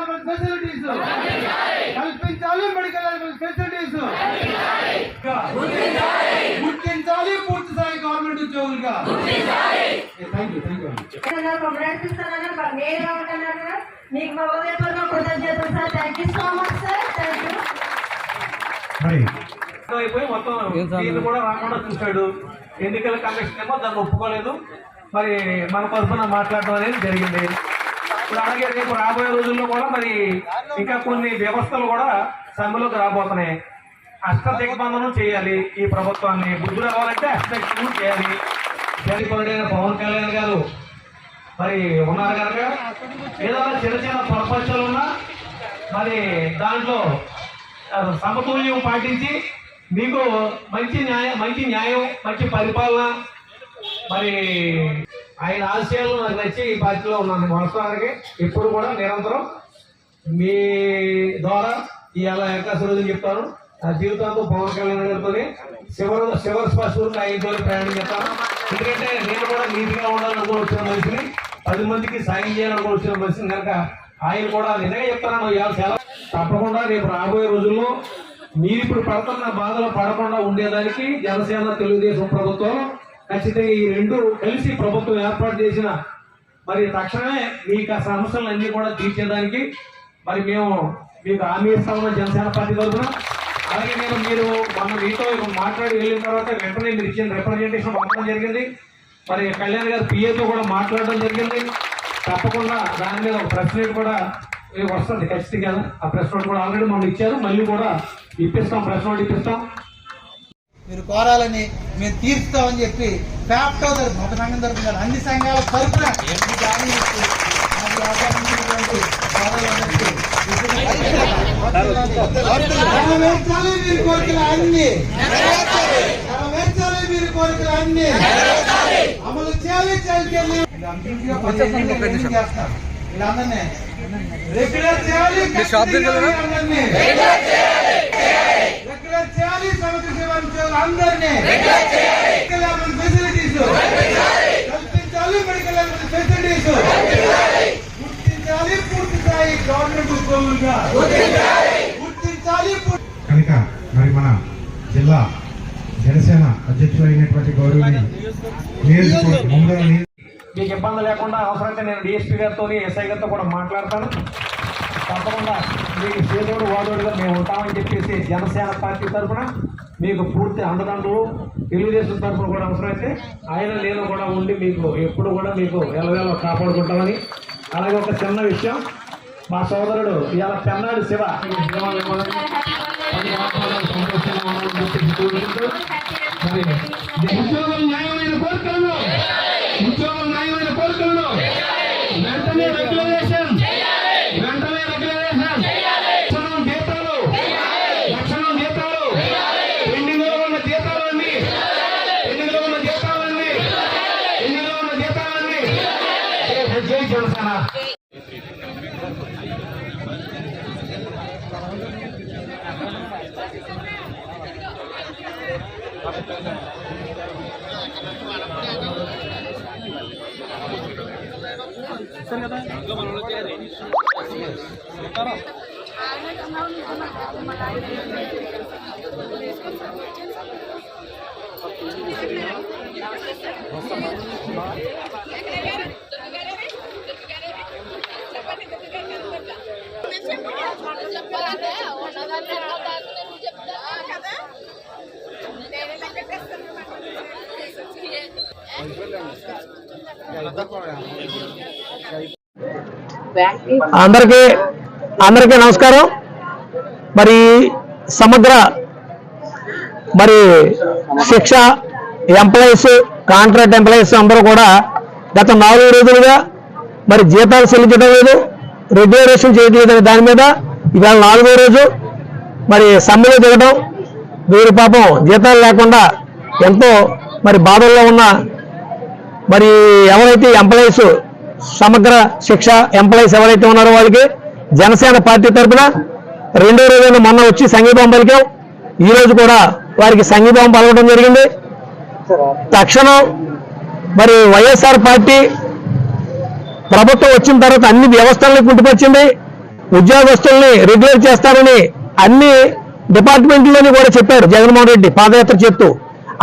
Medical facilities కల్పించాలి medical facilities గుర్తించాలి పూర్తి స్థాయి గవర్నమెంట్ ఉద్యోగులుగా. థ్యాంక్ యూ థ్యాంక్ యూ ప్రయత్నిస్తున్నాను మీరు ఏమంటున్నారు మీకు మా హృదయపూర్వక కృతజ్ఞతలు sir. Thank you so much sir thank you మరి అయిపోయి మొత్తం దీన్ని కూడా రాకుండా చూశాడు. ఎన్నికల కమిషన్ ఏమో దాన్ని ఒప్పుకోలేదు. మరి మన తరఫున మాట్లాడడం అనేది జరిగింది. ఇప్పుడు అలాగే రేపు రాబోయే రోజుల్లో కూడా మరి ఇంకా కొన్ని వ్యవస్థలు కూడా సమ్మెలోకి రాబోతున్నాయి. అష్ట దిగ్బంధనం చేయాలి ఈ ప్రభుత్వాన్ని. బుద్ధి రావాలంటే అష్ట దిగ్బంధనం చేయాలి జరిగిపోయిన పవన్ కళ్యాణ్ గారు మరి ఉన్నారు కనుక ఏదైనా చిన్న చిన్న ప్రపంచాలు ఉన్నా మరి దాంట్లో సమతుల్యం పాటించి మీకు మంచి న్యాయం మంచి న్యాయం మంచి పరిపాలన మరి ఆయన ఆశయాలు నాకు నచ్చి ఈ పార్టీలో ఉన్నాను. వాస్తవానికి ఇప్పుడు కూడా నిరంతరం మీ ద్వారా ఇవాళ ఏకాశ రోజు చెప్తాను. నా జీవితంతో పవన్ కళ్యాణ్ గారితో శివర శివర స్పష్టంగా ఐదు ప్రయాణం చేస్తాను. ఎందుకంటే నేను కూడా నీతిగా ఉండాలనుకుని వచ్చిన మనిషిని పది మందికి సాయం చేయాలనుకుని వచ్చిన మనిషిని కనుక ఆయన కూడా నిజంగా చెప్తాను. ఇవాళ చాలా తప్పకుండా రేపు రాబోయే రోజుల్లో మీరు ఇప్పుడు పడుతున్న బాధలు పడకుండా ఉండేదానికి జనసేన తెలుగుదేశం ప్రభుత్వం ఖచ్చితంగా ఈ రెండు కలిసి ప్రభుత్వం ఏర్పాటు చేసిన మరి తక్షణమే మీకు ఆ సమస్యలన్నీ కూడా తీర్చేదానికి మరి మేము మీకు హామీ ఇస్తామని జనసేన పార్టీ తరఫున. అలాగే నేను మీరు మొన్న మీతో మాట్లాడి వెళ్ళిన తర్వాత వెంటనే మీరు ఇచ్చిన రిప్రజెంటేషన్ పంపడం జరిగింది. మరి కళ్యాణ్ గారు పిఏతో కూడా మాట్లాడడం జరిగింది. తప్పకుండా దాని మీద ఒక ప్రెస్ మీట్ కూడా వస్తుంది ఖచ్చితంగా. ఆ ప్రెస్ నోట్ కూడా ఆల్రెడీ మనం ఇచ్చారు. మళ్ళీ కూడా ఇప్పిస్తాం ప్రెస్ నోట్ ఇప్పిస్తాం. మీరు కోరాలని మేము తీర్చుతామని చెప్పి ఫ్యాప్టో తరఫున ఒక సంఘం తరఫున అన్ని సంఘాల తరఫున అన్ని. మీరు కోరికలు అన్ని. అమలు చేయాలి చేస్తారు వీళ్ళందరినీ రెగ్యులర్ చేయాలి. రెగ్యులర్ చేయాలి సమగ్ర సేవా ఉద్యోగులు అందరినీ. Medical facilities. కల్పించాలి మెడికల్ ఫెసిలిటీస్. గుర్తించాలి పూర్తి స్థాయి గవర్నమెంట్ ఉద్యోగులుగా. గుర్తించాలి. పూర్తి కనుక మరి మన జిల్లా జనసేన అధ్యక్షులైనటువంటి గౌరవని మీకు ఇబ్బంది లేకుండా అవసరమైతే నేను డిఎస్పీ గారితో ఎస్ఐ గారితో కూడా మాట్లాడతాను. తప్పకుండా మీకు చేదోడు వాదోడుగా మేము ఉంటామని చెప్పేసి జనసేన పార్టీ తరఫున మీకు పూర్తి అండదండలు తెలుగుదేశం తరఫున కూడా అవసరమైతే ఆయన నేను కూడా ఉండి మీకు ఎప్పుడు కూడా మీకు ఎలవేళ కాపాడుకుంటామని. అలాగే ఒక చిన్న విషయం మా సోదరుడు ఇవాళ పెన్నాడు శివ పది సంవత్సరాలు సంతోషంగా ఉండాలని చెప్పేసి కోరుకుంటూ మరి ఉద్యోగం న్యాయమైన కోరికలను ఉద్యోగం న్యాయమైన కోరికలను వెంటనే రెగ్యులరేషన్ వెంటనే రెగ్యులరేషన్ లక్షణం జీతాలు లక్షణం జీతాలు పెండింగ్లో ఉన్న జీతాలన్నీ పెండింగ్లో ఉన్న జీతాలన్నీ పెండింగ్లో ఉన్న జీతాలన్నీ జై- జై జనసేన చెప్పాలంటే ఉన్నదాన్ని చెప్తా కదా అందరికీ అందరికీ నమస్కారం. మరి సమగ్ర మరి శిక్ష ఎంప్లాయీస్ కాంట్రాక్ట్ ఎంప్లాయీస్ అందరూ కూడా గత నాలుగు రోజులుగా మరి జీతాలు చెల్లించడం లేదు రెగ్యులరేషన్ చేయట్లేదు దాని మీద ఇవాళ నాలుగో రోజు మరి సమ్మెలో దిగడం వీరి పాపం జీతాలు లేకుండా ఎంతో మరి బాధల్లో ఉన్న మరి ఎవరైతే ఎంప్లాయీస్ సమగ్ర శిక్ష ఎంప్లాయీస్ ఎవరైతే ఉన్నారో వాళ్ళకి జనసేన పార్టీ తరఫున రెండో రోజున మొన్న వచ్చి సంఘీభావం పలికాం. ఈ రోజు కూడా వారికి సంఘీభావం పలకడం జరిగింది. తక్షణం మరి వైఎస్ఆర్ పార్టీ ప్రభుత్వం వచ్చిన తర్వాత అన్ని వ్యవస్థలను కుంటుపరిచింది. ఉద్యోగస్తుల్ని రెగ్యులర్ చేస్తారని అన్ని డిపార్ట్మెంట్లోని కూడా చెప్పారు జగన్మోహన్ రెడ్డి పాదయాత్ర చెప్తూ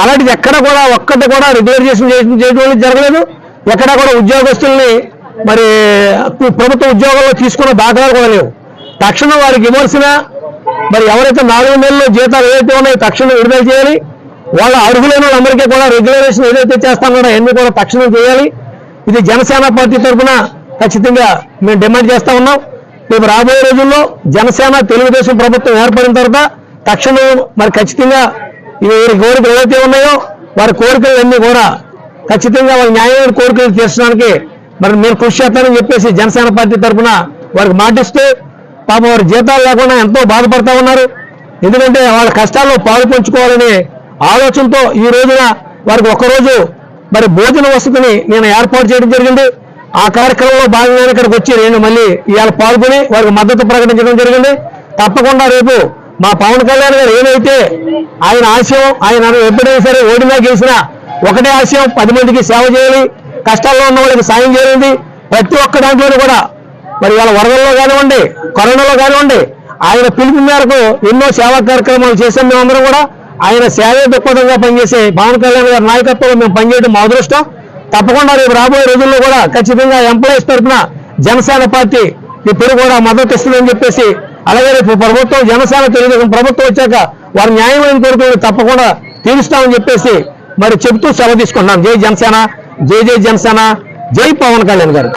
అలాంటిది ఎక్కడ కూడా ఒక్కటి కూడా రెగ్యులర్ చేసిన చేయడం జరగలేదు. ఎక్కడ కూడా ఉద్యోగస్తుల్ని మరి ప్రభుత్వ ఉద్యోగాల్లో తీసుకున్న దాఖలాలు కూడా లేవు. తక్షణం వారికి ఇవ్వాల్సిన మరి ఎవరైతే నాలుగు నెలలు జీతాలు ఏదైతే ఉన్నాయో తక్షణం విడుదల చేయాలి. వాళ్ళ అర్హులైన వాళ్ళందరికీ కూడా రెగ్యులరేషన్ ఏదైతే చేస్తామో అన్ని కూడా తక్షణం చేయాలి. ఇది జనసేన పార్టీ తరఫున ఖచ్చితంగా మేము డిమాండ్ చేస్తా ఉన్నాం. రేపు రాబోయే రోజుల్లో జనసేన తెలుగుదేశం ప్రభుత్వం ఏర్పడిన తర్వాత తక్షణం మరి ఖచ్చితంగా ఈ కోరికలు ఏవైతే ఉన్నాయో వారి కోరికలు అన్నీ కూడా ఖచ్చితంగా వాళ్ళ న్యాయమైన కోరికలు తీర్చడానికి మరి మీరు కృషి చేస్తారని చెప్పేసి జనసేన పార్టీ తరఫున వారికి మాటిస్తూ పాప వారి జీతాలు లేకుండా ఎంతో బాధపడతా ఉన్నారు. ఎందుకంటే వాళ్ళ కష్టాల్లో పాలు పంచుకోవాలనే ఆలోచనతో ఈ రోజున వారికి ఒక్కరోజు మరి భోజన వసతిని నేను ఏర్పాటు చేయడం జరిగింది. ఆ కార్యక్రమంలో భాగంగా ఇక్కడికి వచ్చి నేను మళ్ళీ ఇవాళ పాల్గొని వారికి మద్దతు ప్రకటించడం జరిగింది. తప్పకుండా రేపు మా పవన్ కళ్యాణ్ గారు ఏదైతే ఆయన ఆశయం ఆయన ఎప్పుడైనా సరే ఓడినా గెలిచినా ఒకటే ఆశయం పది మందికి సేవ చేయాలి కష్టాల్లో ఉన్న వాళ్ళకి సాయం చేయాలి ప్రతి ఒక్క దాంట్లోనూ కూడా మరి వాళ్ళ వరదల్లో కానివ్వండి కరోనాలో కానివ్వండి ఆయన పిలుపు మేరకు ఎన్నో సేవా కార్యక్రమాలు చేశాం మేమందరం కూడా. ఆయన సేవే దృక్పథంగా పనిచేసే పవన్ కళ్యాణ్ గారి నాయకత్వంలో మేము పనిచేయడం మా అదృష్టం. తప్పకుండా రేపు రాబోయే రోజుల్లో కూడా ఖచ్చితంగా ఎంప్లాయీస్ తరఫున జనసేన పార్టీ ఇప్పుడు కూడా మద్దతు ఇస్తుందని చెప్పేసి అలాగే రేపు ప్రభుత్వం జనసేన తెలుగుదేశం ప్రభుత్వం వచ్చాక వారి న్యాయమైన కోరికలను తప్పకుండా తీరుస్తామని చెప్పేసి మరి చెబుతూ సెలవు తీసుకుంటున్నాం. జై జనసేన జై జై జనసేన జై పవన్ కళ్యాణ్ గారు.